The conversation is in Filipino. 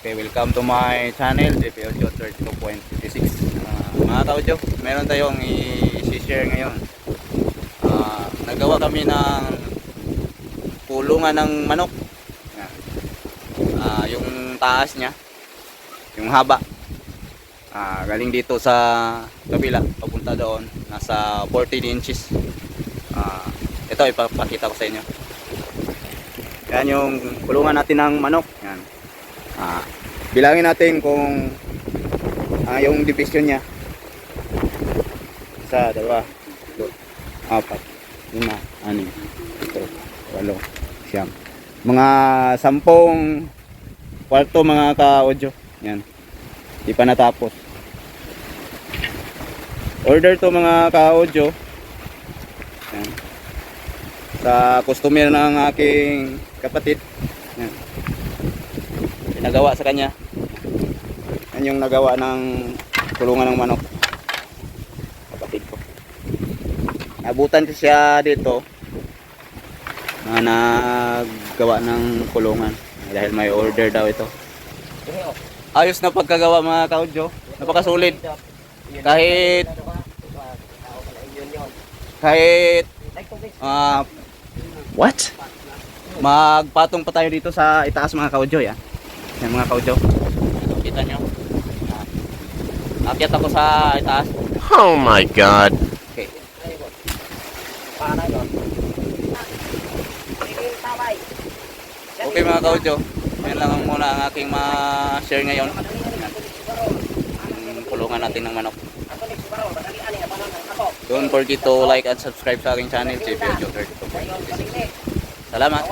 Okay, welcome to my channel, JP Audio 32.56. Ah, mga kaudyo, meron tayong i-share ngayon. Ah, nagawa kami ng kulungan ng manok. Ah, yung taas niya, yung haba. Ah, galing dito sa kabila, papunta doon, nasa 14 inches. Ah, ito ipapakita ko sa inyo. Yan yung kulungan natin ng manok. Ah, bilangin natin kung ah, yung division niya. Isa, dalawa, apat, lima, anim, ito, walo, siyam. Mga sampung kwarto mga ka-audio. Yan. Di pa natapos. Order to mga ka-audio. Yan. Sa customer ng aking kapatid. Yan pinagawa sa kanya. Yan yung nagawa ng kulungan ng manok. Kapatid ko. Nabutan ko siya dito na naggawa ng kulungan dahil may order daw ito. Ayos na pagkagawa mga kaudyo. Napakasulit. Kahit kahit ah What? magpatong pa tayo dito sa itaas mga kaudyo yan. Yan mga kaudyo. Kita nyo. Ah, Akyat ako sa itaas. Oh my god. Okay. Okay mga kaudyo. Yan lang ang muna ang aking ma-share ngayon. Yung kulungan natin ng manok. Don't forget to like and subscribe sa aking channel, JP Audio 32. Salamat.